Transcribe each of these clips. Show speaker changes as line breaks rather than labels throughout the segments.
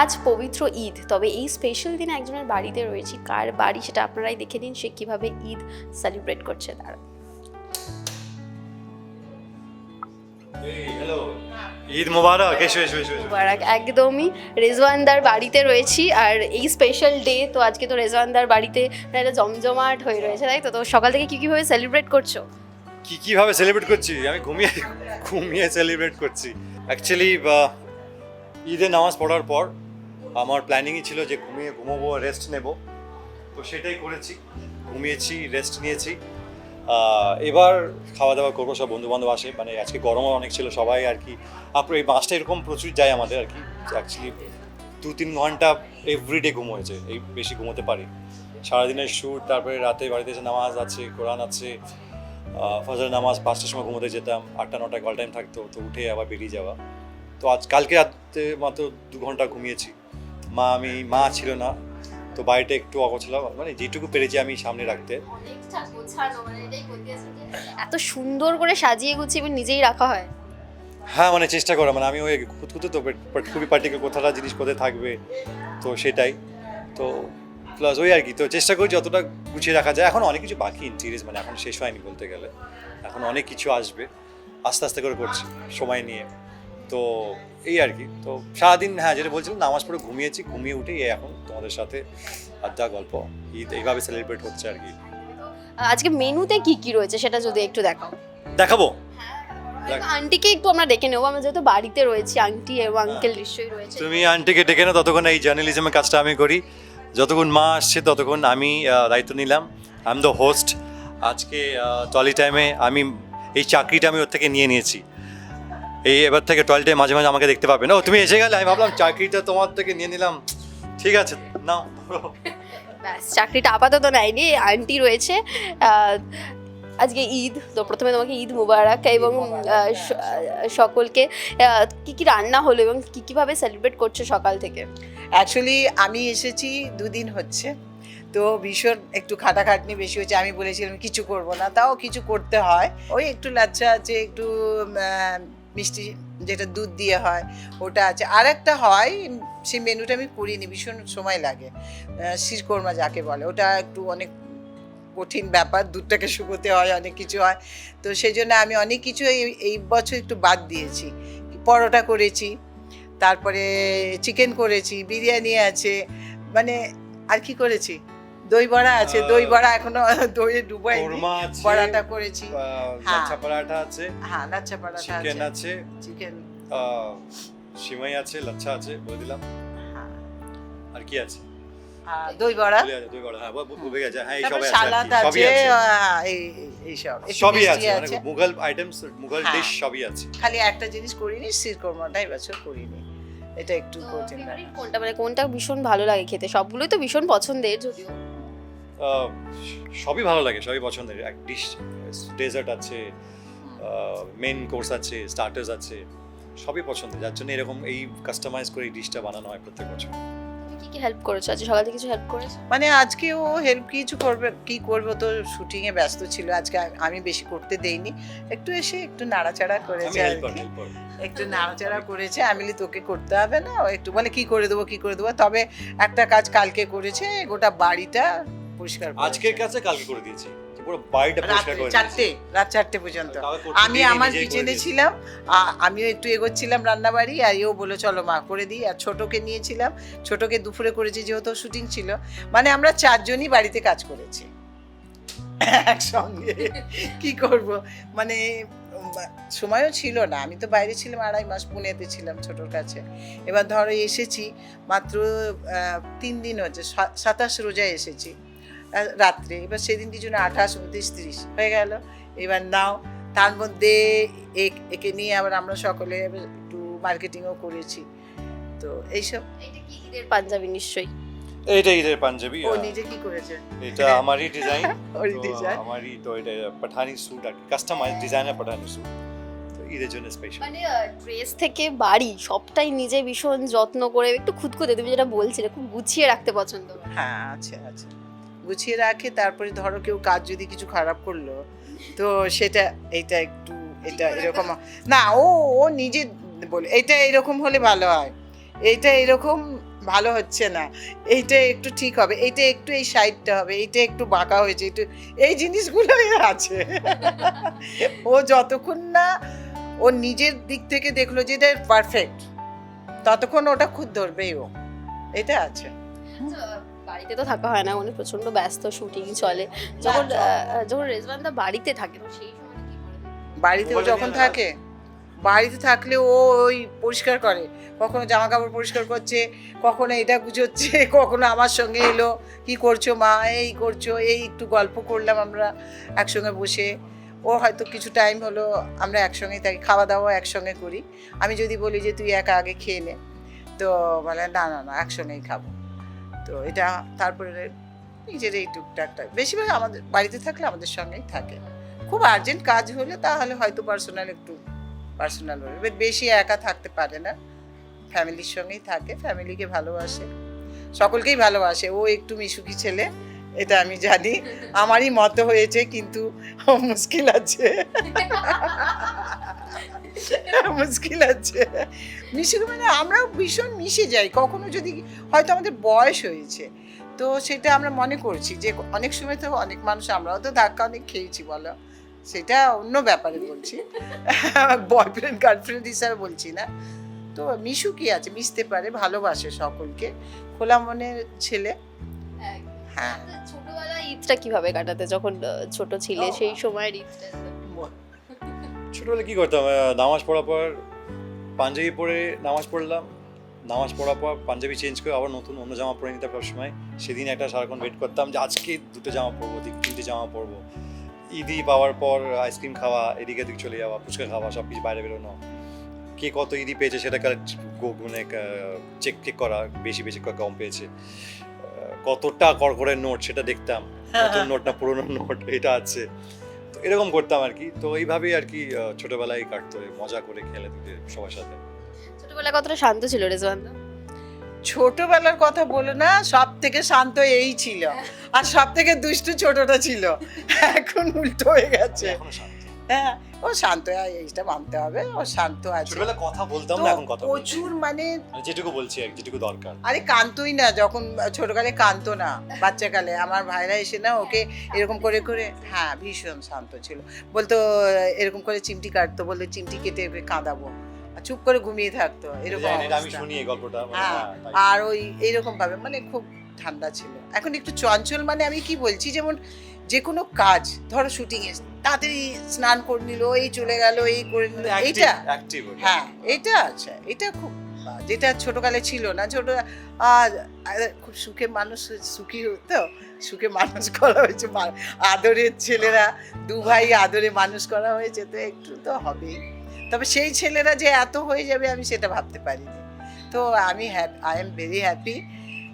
আজ পবিত্র ঈদ তবে এই স্পেশাল দিনে একজনের বাড়িতে রয়েছি কার বাড়ি সেটা আপনারাই দেখে নিন সে কীভাবে ঈদ সেলিব্রেট করছে তারা।
ঈদ মোবারক এসো এসো এসো।
মুবারক একদমই। রেজওয়ানদার বাড়িতে রয়েছি আর এই স্পেশাল ডে তো আজকে তো রেজওয়ানদার বাড়িতে একটা জমজমাট হয়ে রয়েছে তাই তো? তো সকাল থেকে কি কীভাবে সেলিব্রেট করছ?
কি কীভাবে সেলিব্রেট করছি? আমি ঘুমিয়ে ঘুমিয়ে সেলিব্রেট করছি। অ্যাকচুয়ালি ঈদে নামাজ পড়ার পর আমার প্ল্যানিংই ছিল যে ঘুমিয়ে ঘুমোবো রেস্ট নেব। তো সেটাই করেছি, ঘুমিয়েছি রেস্ট নিয়েছি। এবার খাওয়া দাওয়া করব, সব বন্ধু বান্ধব আসে। মানে আজকে গরমও অনেক ছিল, সবাই আর কি। আপনার এই মাসটা এরকম প্রচুর যায় আমাদের আর কি অ্যাকচুয়ালি দু তিন ঘণ্টা এভরিডে ঘুম হয়েছে, এই বেশি ঘুমোতে পারি। সারাদিনের শ্যুট তারপরে রাতে বাড়িতে এসে নামাজ আছে, কোরআন আছে। ফজর নামাজ পাঁচটার সময় ঘুমোতে যেতাম, আটটা, নটায় কল টাইম থাকতো, তো উঠে আবার বেরিয়ে যাওয়া। তো আজ কালকে রাতে মাত্র দু ঘণ্টা ঘুমিয়েছি। মা আমি মা ছিল না তো বাড়িটা একটু অগোছলা মানে যেটুকু পেরেছি আমি সামনে রাখতে।
এত সুন্দর করে সাজিয়ে গুছিয়ে এবার নিজেই রাখা হয়।
হ্যাঁ মানে চেষ্টা করা। মানে আমি ওই খুঁতখুঁতে তো খুবই পার্টিকুলার কোথাটা জিনিস কোথায় থাকবে তো সেটাই। তো প্লাস ওই আর কি তো চেষ্টা করি যতটা গুছিয়ে রাখা যায়। এখন অনেক কিছু বাকি ইন্টিরিয়াস মানে এখন শেষ হয়নি বলতে গেলে। এখন অনেক কিছু আসবে। আস্তে আস্তে করে করছি সময় নিয়ে। তো এই আর কি। তো সারাদিন হ্যাঁ যেটা বলছিলাম নামাজ পড়ে ঘুমিয়েছি ঘুমিয়ে উঠে এখন তোমাদের সাথে আড্ডা গল্প ঈদ এইভাবে সেলিব্রেট হচ্ছে আর কি।
আজকে মেনুতে কি কি রয়েছে সেটা যদি একটু দেখাও।
দেখাবো?
আন্টিকে একটু আমরা ডেকে নেব। আমরা যেহেতু বাড়িতে রয়েছি আন্টি এবং আঙ্কেল নিশ্চয়ই রয়েছে।
তুমি আন্টিকে ডেকে না ততক্ষণ এই জার্নালিজমের কাজটা আমি করি। যতক্ষণ মা আসছে ততক্ষণ আমি দায়িত্ব নিলাম। আই এম দ্য হোস্ট আজকে টলি টাইমে আমি এই চাকরিটা আমি ওর থেকে নিয়ে নিয়েছি। এই এবার থেকে টাইম মাঝে মাঝে আমাকে দেখতে পাবে। না ও তুমি এসে গেলে আমি ভাবলাম চাকরিটা তোমার থেকে নিয়ে নিলাম। ঠিক আছে নাও।
ব্যাস চাকরিটা আপাতত নেয়নি আন্টি রয়েছে। আজকে ঈদ তো প্রথমে তোমাকে ঈদ মুবারক এবং আহ, সকলকে কি কি রান্না হলো এবং কি কীভাবে সেলিব্রেট করছ সকাল থেকে?
অ্যাকচুয়ালি আমি এসেছি দুদিন হচ্ছে তো ভীষণ একটু খাটাখাটনি বেশি হচ্ছে আমি বলেছিলাম কিছু করব না তাও কিছু করতে হয়। ওই একটু লাচ্ছা আছে একটু মিষ্টি যেটা দুধ দিয়ে হয়, ওটা আছে। আর একটা হয়, সেই মেনুটা আমি করিনি ভীষণ সময় লাগে। শিরকোরমা যাকে বলে, ওটা একটু অনেক কঠিন ব্যাপার, দুধটাকে শুকোতে হয়, অনেক কিছু হয়। তো সেই জন্য আমি অনেক কিছু এই এই বছর একটু বাদ দিয়েছি। পরোটা করেছি, তারপরে চিকেন করেছি, বিরিয়ানি আছে মানে আর কি করেছি? দই বড়া আছে দই বড়া এখনও দইয়ে ডুবাই বড়াটা করেছি। হ্যাঁ।
লাচ্ছা পরাঠা আছে
হ্যাঁ লাচ্ছা পরাঠা
চিকেন
আছে।
আছে
চিকেন
সিমাই আছে লাচ্ছা আছে বলে দিলাম।
হ্যাঁ।
আর কি আছে?
দই বড়া?
ভুলে দুই বড়া, হ্যাঁ, বুঝে গেছে, হ্যাঁ, এই সবই আছে
সালাদ আছে
আছে।
এই একটু
সবই আছে মানে মুঘল আইটেমস মুঘল
হ্যাঁ।
ডিশ সবই আছে।
খালি একটা জিনিস করিনি শিরকোরমাটা এবছর করিনি। এটা একটু কঠিন।
কোনটা? মানে কোনটা ভীষণ ভালো লাগে খেতে? সবগুলোই তো ভীষণ পছন্দের যদিও।
সবই ভালো লাগে সবই পছন্দের। এক ডিশ ডেজার্ট আছে মেন কোর্স আছে স্টার্টার্স আছে সবই পছন্দের। যার জন্য এরকম এই কাস্টমাইজ করে এই ডিশটা বানানো হয় প্রত্যেক বছর।
তুমি কি কি হেল্প করেছ? আজকে সকাল কিছু হেল্প করেছ?
মানে আজকে ও হেল্প কিছু করবে কি করবে? তো শুটিং এ ব্যস্ত ছিল আজকে আমি বেশি করতে দেইনি। একটু এসে একটু নাড়াচাড়া করেছে। একটু নাড়াচাড়া করেছে আমি তোকে করতে হবে না একটু বলে কি করে দেবো কি করে দেবো? তবে একটা কাজ কালকে করেছে গোটা বাড়িটা পরিষ্কার।
আজকের কাছে কালকে করে দিয়েছি। পুরো বাড়িটা পরিষ্কার করে
চারটে রাত চারটে পর্যন্ত। আমি আমার কিচেনে ছিলাম আমিও একটু এগোচ্ছিলাম রান্নাবাড়ি আর এও বলে চলো মা করে দিই। আর ছোটকে নিয়েছিলাম ছোটকে দুপুরে করেছি যেহেতু শুটিং ছিল। মানে আমরা চারজনই বাড়িতে কাজ করেছি। একসঙ্গে। কি করব? মানে সময়ও ছিল না। আমি তো বাইরে ছিলাম আড়াই মাস পুনেতে ছিলাম ছোটোর কাছে। এবার ধরো এসেছি মাত্র তিন দিন হচ্ছে সাতাশ রোজায় এসেছি। রাত্রে। এবার সেদিনটির জন্য আঠাশ উনত্রিশ তিরিশ হয়ে গেল। এবার নাও তার মধ্যে এক- একে নিয়ে আবার আমরা সকলে একটু মার্কেটিংও করেছি। তো এইসব।
ঈদের পাঞ্জাবি নিশ্চয়ই?
এইটা ঈদের পাঞ্জাবি
ও নিজে কি করেছে?
এটা আমারই ডিজাইন
ওরই।
আমারই তো এটা পাঠানি স্যুট আর কাস্টমাইজ ডিজাইনার পাঠানি স্যুট তো ঈদের জন্য স্পেশাল
মানে ড্রেস থেকে বাড়ি সবটাই নিজে ভীষণ যত্ন করে একটু খুঁতখুঁতে তুমি যেটা বলছিলে খুব গুছিয়ে রাখতে পছন্দ
হ্যাঁ আচ্ছা আছে। গুছিয়ে রাখে তারপরে ধরো কেউ কাজ যদি কিছু খারাপ করল তো সেটা এইটা একটু এটা এরকম না ও ও নিজে বলে এটা এরকম হলে ভালো হয় এইটা এরকম ভালো হচ্ছে না এইটা একটু ঠিক হবে এইটা একটু এই সাইডটা হবে এইটা একটু বাঁকা হয়েছে একটু এই জিনিসগুলোই আছে। ও যতক্ষণ না ও নিজের দিক থেকে দেখল যে এটা পারফেক্ট ততক্ষণ ওটা খুদ ধরবেই ও এটা আছে।
আচ্ছা, বাড়িতে তো থাকা হয় না উনি প্রচণ্ড ব্যস্ত শুটিং চলে। যখন আহ, যখন রেজওয়ানদা বাড়িতে থাকে তো সেই সময় কি করে
বাড়িতে যখন থাকে বাড়িতে থাকলে ও ওই পরিষ্কার করে। কখনো জামা কাপড় পরিষ্কার করছে কখনো এটা গুছোচ্ছে কখনো আমার সঙ্গে এলো কি করছ মা? এই করছ এই একটু গল্প করলাম আমরা একসঙ্গে বসে। ও হয়তো কিছু টাইম হলো আমরা একসঙ্গেই থাকি খাওয়া দাওয়া একসঙ্গে করি। আমি যদি বলি যে তুই একা আগে খেয়ে নে। তো বলে না না না একসঙ্গেই খাব। তো এটা তারপরে নিজের এই টুকটাকটা বেশিরভাগ আমাদের বাড়িতে থাকলে আমাদের সঙ্গেই থাকে। খুব আর্জেন্ট কাজ হলে তাহলে হয়তো পার্সোনাল একটু পার্সোনাল হলে বেশি একা থাকতে পারে না। ফ্যামিলির সঙ্গেই থাকে ফ্যামিলিকে ভালোবাসে। সকলকেই ভালোবাসে। ও একটু মিশুকি ছেলে, এটা আমি জানি। আমারই মত হয়েছে, কিন্তু মুশকিল আছে। মুশকিল আছে। মিশুকি মানে আমরাও ভীষণ মিশে যাই। কখনো যদি হয়তো আমাদের বয়স হয়েছে তো সেটা আমরা মনে করছি যে অনেক সময় তো অনেক মানুষ আমরাও তো ধাক্কা অনেক খেয়েছি বলো। সেটা অন্য ব্যাপারে বলছি। বয়ফ্রেন্ড গার্লফ্রেন্ড হিসাবে বলছি না। তো মিশু কি আছে? মিশতে পারে ভালোবাসে সকলকে। খোলা মনের ছেলে? হ্যাঁ।
ছোটবেলায় ঈদটা কীভাবে কাটাতে? যখন ছোট ছিলে সেই সময়ের ঈদটা
ছোটবেলায় কী করতাম? নামাজ পড়ার পর পাঞ্জাবি পরে নামাজ পড়লাম। নামাজ পড়ার পর পাঞ্জাবি চেঞ্জ করে আবার নতুন অন্য জামা পরে নিতাম সবসময়। সেদিন একটা সারাক্ষণ ওয়েট করতাম যে আজকে দুটো জামা পরবো দিক তিনটে জামা পরবো। ঈদি পাওয়ার পর আইসক্রিম খাওয়া এদিকে এদিক চলে যাওয়া ফুচকা খাওয়া সব কিছু বাইরে বেরোনো। কে কত ঈদি পেয়েছে সেটা মানে চেক চেক করা বেশি বেশি কম পেয়েছে। কতটা করকরের নোট সেটা দেখতাম। নতুন নোট না পুরোনো নোট এটা আছে। এরকম করতাম আর কি। তো এইভাবেই আর কি ছোটবেলায় কাটতো মজা করে খেলে দিতে সবার সাথে।
ছোটবেলা কতটা শান্ত ছিল রেজওয়ান
ছোটবেলার কথা বলো না সব থেকে শান্ত এই ছিল। আর সব থেকে দুষ্টু ছোটটা ছিল। এখন উল্টো হয়ে গেছে।
এখনও
হ্যাঁ ও শান্ত এইটা মানতে হবে ও শান্ত আছে।
ছোটবেলায় কথা বলতাম না এখন কথা
প্রচুর মানে
মানে যেটুকু বলছি আর যেটুকু দরকার।
আরে কানতোই না যখন ছোটকালে কানতো না বাচ্চাকালে। আমার ভাইরা এসে না ওকে এরকম করে করে হ্যাঁ ভীষণ শান্ত ছিল। বলতো এরকম করে চিমটি কাটতো বলতো চিমটি কেটে কাঁদাবো। আর চুপ করে ঘুমিয়ে থাকতো এরকম
আমি শুনি এই গল্পটা মানে,
হ্যাঁ
হ্যাঁ,
আর ওই এইরকম ভাবে মানে খুব ঠান্ডা ছিল। এখন একটু চঞ্চল মানে আমি কি বলছি যেমন যে কোনো কাজ ধরো শুটিং এ তাড়াতাড়ি স্নান করে নিল এই চলে গেল এই করে নিল এইটা? হ্যাঁ এটা আছে এটা খুব যেটা ছোটকালে ছিল না ছোট খুব সুখে মানুষ সুখী হতো সুখে মানুষ করা হয়েছে আদরের ছেলেরা দু ভাই আদরে মানুষ করা হয়েছে তো একটু তো হবেই। তবে সেই ছেলেরা যে এত হয়ে যাবে আমি সেটা ভাবতে পারিনি। তো আমি আই এম ভেরি হ্যাপি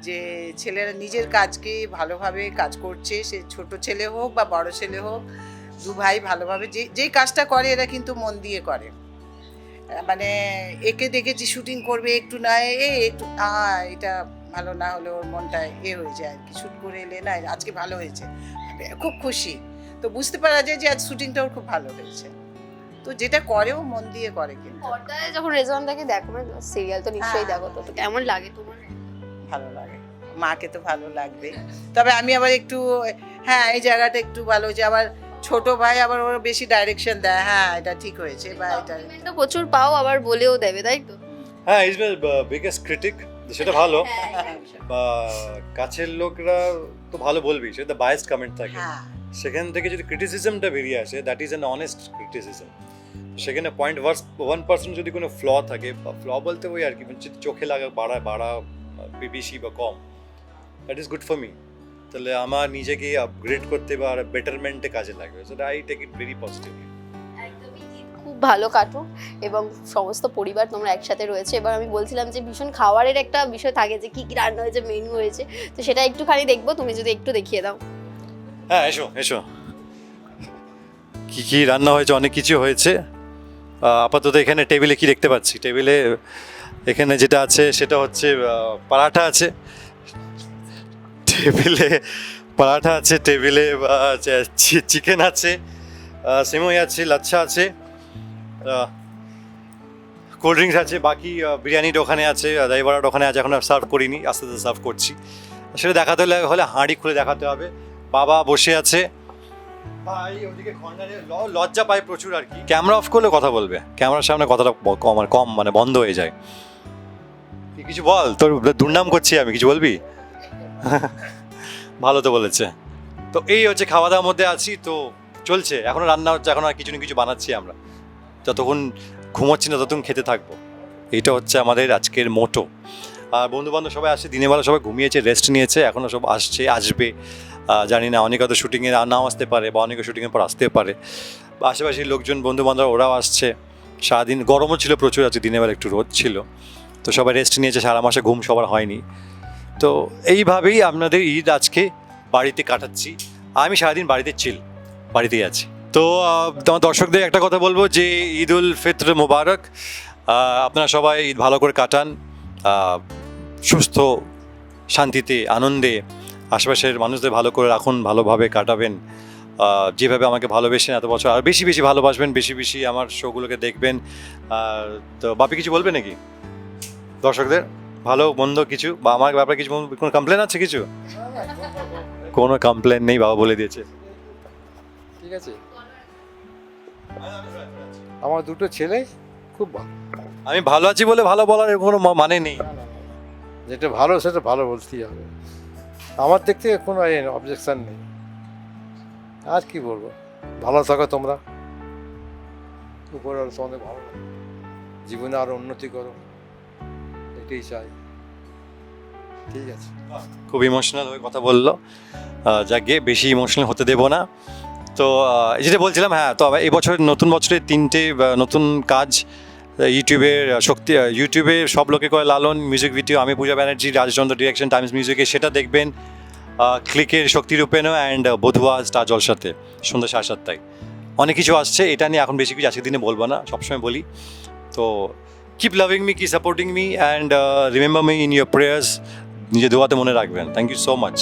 যে ছেলেরা নিজের কাজকে ভালোভাবে কাজ করছে সে ছোট ছেলে হোক বা বড় ছেলে হোক দু ভাই ভালোভাবে যে যেই কাজটা করে এরা কিন্তু মন দিয়ে করে। মানে একে দেখেছি শুটিং করবে একটু না এ একটু আ এটা ভালো না হলে ওর মনটা এ হয়ে যায়। আর কি শুট করে এলে না আজকে ভালো হয়েছে। খুব খুশি। তো বুঝতে পারা যায় যে আজ শুটিংটা ওর খুব ভালো হয়েছে। তো যেটা করে ও মন দিয়ে করে কিন্তু।
পর্দায় যখন রেজওয়ানদাকে দেখো সিরিয়াল তো নিশ্চয়ই
হ্যাঁ।
দেখো তো কেমন লাগে তোমার?
ভালো লাগে। মাকে তো ভালো লাগবে। তবে আমি আবার একটু হ্যাঁ এই জায়গাটা একটু ভালো যে আবার ছোট ভাই আবার ওর বেশি ডাইরেকশন দেয়। হ্যাঁ এটা ঠিক হয়েছে বা এটা
তো প্রচুর পাও আবার বলেও দেবে তাই তো?
হ্যাঁ ইজ মাই বিগেস্ট ক্রিটিক সেটা ভালো।
হ্যাঁ,
বা কাছের লোকরা তো ভালো বলবি সেটা বায়াস কমেন্ট থাকে।
হ্যাঁ।
সেখান থেকে যদি ক্রিটিসিজমটা বেরিয়ে আসে that is an honest criticism সেখানে পয়েন্ট ওয়ার্স ওয়ান পার্সেন্ট যদি কোনো ফ্ল থাকে বা ফ্ল বলতে ওই আর কি মানে চোখে লাগা বাড়া বাড়া বেশি বা কম that is good for me তাহলে আমার নিজেকে আপগ্রেড করতে বা বেটারমেন্টে কাজে লাগবে so I take it very positively
খুব ভালো কাটুক এবং সমস্ত পরিবার তোমরা একসাথে রয়েছে। এবার আমি বলছিলাম যে ভীষণ খাবারের একটা বিষয় থাকে যে কি কি রান্না হয়েছে মেনু হয়েছে তো সেটা একটুখানি দেখব তুমি যদি একটু দেখিয়ে দাও।
হ্যাঁ এসো এসো। কি কি রান্না হয়েছে অনেক কিছু হয়েছে। আপাতত এখানে টেবিলে কি দেখতে পাচ্ছি? টেবিলে এখানে যেটা আছে সেটা হচ্ছে পরাঠা আছে। টেবিলে পরাঠা আছে, টেবিলে চিকেন আছে সিমই আছে, লাচ্ছা আছে কোল্ড ড্রিঙ্কস আছে, বাকি বিরিয়ানির ওখানে আছে দই ওখানে আছে, এখন সার্ভ করিনি, আস্তে আস্তে সার্ভ করছি। সেটা দেখাতে হলে হলে হাঁড়ি খুলে দেখাতে হবে। বাবা বসে আছে। ভাই, ওদিকে লজ্জা পায় প্রচুর আর কি। ক্যামেরা অফ করলে কথা বলবে। ক্যামেরার সামনে কথাটা কম আর কম মানে বন্ধ হয়ে যায়। কিছু বল? তোর দুর্নাম করছি আমি, কিছু বলবি? ভালো তো বলেছে। তো এই হচ্ছে খাওয়া দাওয়ার মধ্যে আছি, তো চলছে। এখনও রান্না হচ্ছে, এখন আর কিছু না কিছু বানাচ্ছি আমরা। যতক্ষণ ঘুমোচ্ছি না, ততক্ষণ খেতে থাকব। এইটা হচ্ছে আমাদের আজকের মোটো। আর বন্ধু বান্ধব সবাই আসছে, দিনের বেলা সবাই ঘুমিয়েছে রেস্ট নিয়েছে এখনও সব আসছে, আসবে। জানি না, অনেকে হয়তো শুটিংয়ে নাও আসতে পারে বা অনেকে শুটিংয়ের পর আসতে পারে। আশেপাশের লোকজন বন্ধু বান্ধব ওরাও আসছে। সারাদিন গরমও ছিল, প্রচুর আছে, দিনের বেলা একটু রোদ ছিল। তো সবাই রেস্ট নিয়েছে, সারা মাসে ঘুম সবার হয়নি। তো এইভাবেই আপনাদের ঈদ আজকে বাড়িতে কাটাচ্ছি। আমি সারাদিন বাড়িতে চিল বাড়িতেই আছি। তো তোমার দর্শকদের একটা কথা বলব যে ঈদ উল ফিত্র মোবারক আপনারা সবাই ঈদ ভালো করে কাটান সুস্থ, শান্তিতে, আনন্দে, আশেপাশের মানুষদের ভালো করে রাখুন, ভালোভাবে কাটাবেন। যেভাবে আমাকে ভালোবেসেন এত বছর, আর বেশি বেশি ভালোবাসবেন, বেশি বেশি আমার শোগুলোকে দেখবেন। তো বাপি কিছু বলবে নাকি? দর্শকদের ভালো মন্দ কিছু? বা আমার ব্যাপারে কিছু কোনো কমপ্লেন আছে কিছু? কোনো কমপ্লেন নেই বাবা বলে দিয়েছে।
ঠিক আছে। আমার দুটো ছেলে খুব ভালো।
আমি ভালো আছি বলে ভালো বলার কোনো মানে নেই।
যেটা ভালো সেটা ভালো বলতেই হবে। আমার দিক থেকে কোনো অবজেকশন নেই। আর কি বলব? ভালো থাকো তোমরা। উপরে তোমাদের ভালো জীবনে আরও উন্নতি করো। এটাই চাই। ঠিক আছে।
খুব ইমোশনাল হয়ে কথা বলল। যাকে বেশি ইমোশনাল হতে দেবো না। তো যেটা বলছিলাম হ্যাঁ তো এই বছর নতুন বছরে তিনটে নতুন কাজ ইউটিউবের শক্তি ইউটিউবে সব লোকে করে লালন মিউজিক ভিডিও আমি পূজা ব্যানার্জি, রাজচন্দ্র ডিরেকশন টাইমস মিউজিকে সেটা দেখবেন। ক্লিকের শক্তিরূপেণও অ্যান্ড বধুয়া স্টার জলসাতে, সন্ধ্যা সাড়ে সাতটায়। অনেক কিছু আসছে, এটা নিয়ে এখন বেশি কিছু আজকের দিনে বলব না, সবসময় বলি। তো কিপ লাভিং মি কি supporting me and remember me in your prayers নিজে দোয়াতে মনে রাখবেন। Thank you so much